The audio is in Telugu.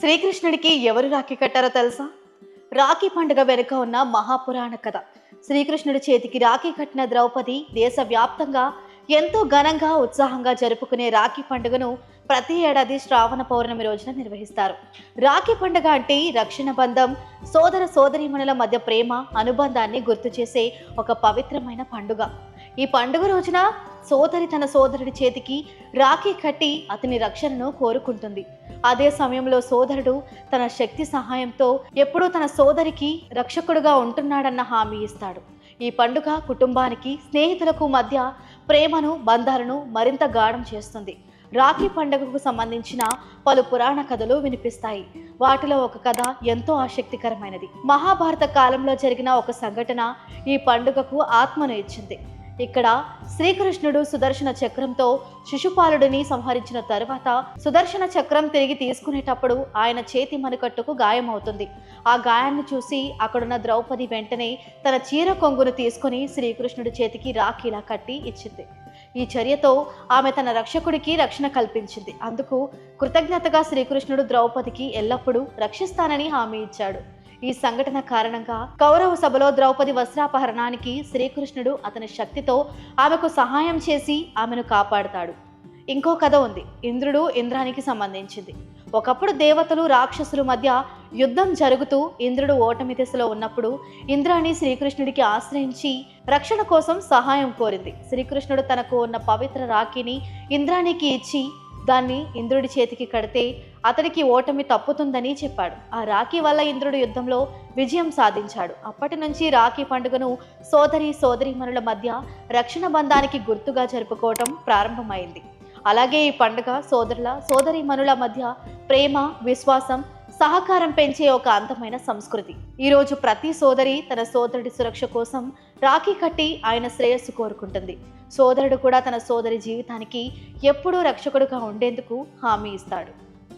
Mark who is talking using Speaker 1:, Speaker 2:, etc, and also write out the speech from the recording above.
Speaker 1: శ్రీకృష్ణుడికి ఎవరు రాఖీ కట్టారో తెలుసా? రాఖీ పండుగ వెనుక ఉన్న మహాపురాణ కథ. శ్రీకృష్ణుడి చేతికి రాఖీ కట్టిన ద్రౌపది దేశవ్యాప్తంగా ఎంతో ఘనంగా ఉత్సాహంగా జరుపుకునే రాఖీ పండుగను ప్రతి ఏడాది శ్రావణ పౌర్ణమి రోజున నిర్వహిస్తారు. రాఖీ పండుగ అంటే రక్షణ బంధం సోదర సోదరీమణుల మధ్య ప్రేమ అనుబంధాన్ని గుర్తు చేసే ఒక పవిత్రమైన పండుగ. ఈ పండుగ రోజున సోదరి తన సోదరుడి చేతికి రాఖీ కట్టి అతని రక్షణను కోరుకుంటుంది. అదే సమయంలో సోదరుడు తన శక్తి సహాయంతో ఎప్పుడూ తన సోదరికి రక్షకుడుగా ఉంటున్నాడన్న హామీ ఇస్తాడు. ఈ పండుగ కుటుంబానికి స్నేహితులకు మధ్య ప్రేమను బంధాలను మరింత గాఢం చేస్తుంది. రాఖీ పండుగకు సంబంధించిన పలు పురాణ కథలు వినిపిస్తాయి. వాటిలో ఒక కథ ఎంతో ఆసక్తికరమైనది. మహాభారత కాలంలో జరిగిన ఒక సంఘటన ఈ పండుగకు ఆత్మను ఇచ్చింది. ఇక్కడ శ్రీకృష్ణుడు సుదర్శన చక్రంతో శిశుపాలుడిని సంహరించిన తరువాత సుదర్శన చక్రం తిరిగి తీసుకునేటప్పుడు ఆయన చేతి మణికట్టుకు గాయమవుతుంది. ఆ గాయాన్ని చూసి అక్కడున్న ద్రౌపది వెంటనే తన చీర కొంగును తీసుకొని శ్రీకృష్ణుడి చేతికి రాఖీలా కట్టి ఇచ్చింది. ఈ చర్యతో ఆమె తన రక్షకుడికి రక్షణ కల్పించింది. అందుకు కృతజ్ఞతగా శ్రీకృష్ణుడు ద్రౌపదికి ఎల్లప్పుడూ రక్షిస్తానని హామీ ఇచ్చాడు. ఈ సంఘటన కారణంగా కౌరవ సభలో ద్రౌపది వస్త్రాపహరణానికి శ్రీకృష్ణుడు అతని శక్తితో ఆమెకు సహాయం చేసి ఆమెను కాపాడుతాడు. ఇంకో కథ ఉంది. ఇంద్రుడు ఇంద్రానికి సంబంధించింది. ఒకప్పుడు దేవతలు రాక్షసుల మధ్య యుద్ధం జరుగుతూ ఇంద్రుడు ఓటమి దశలో ఉన్నప్పుడు ఇంద్రాణి శ్రీకృష్ణుడికి ఆశ్రయించి రక్షణ కోసం సహాయం కోరింది. శ్రీకృష్ణుడు తనకు ఉన్న పవిత్ర రాఖీని ఇంద్రాణికి ఇచ్చి దాన్ని ఇంద్రుడి చేతికి కడితే అతడికి ఓటమి తప్పుతుందని చెప్పాడు. ఆ రాఖీ వల్ల ఇంద్రుడు యుద్ధంలో విజయం సాధించాడు. అప్పటి నుంచి రాఖీ పండుగను సోదరి సోదరీమణుల మధ్య రక్షణ బంధానికి గుర్తుగా జరుపుకోవటం ప్రారంభమైంది. అలాగే ఈ పండుగ సోదరుల సోదరీమణుల మధ్య ప్రేమ విశ్వాసం సహకారం పెంచే ఒక అందమైన సంస్కృతి. ఈరోజు ప్రతి సోదరి తన సోదరుడి సురక్ష కోసం రాఖీ కట్టి ఆయన శ్రేయస్సు కోరుకుంటుంది. సోదరుడు కూడా తన సోదరి జీవితానికి ఎప్పుడూ రక్షకుడుగా ఉండేందుకు హామీ ఇస్తాడు.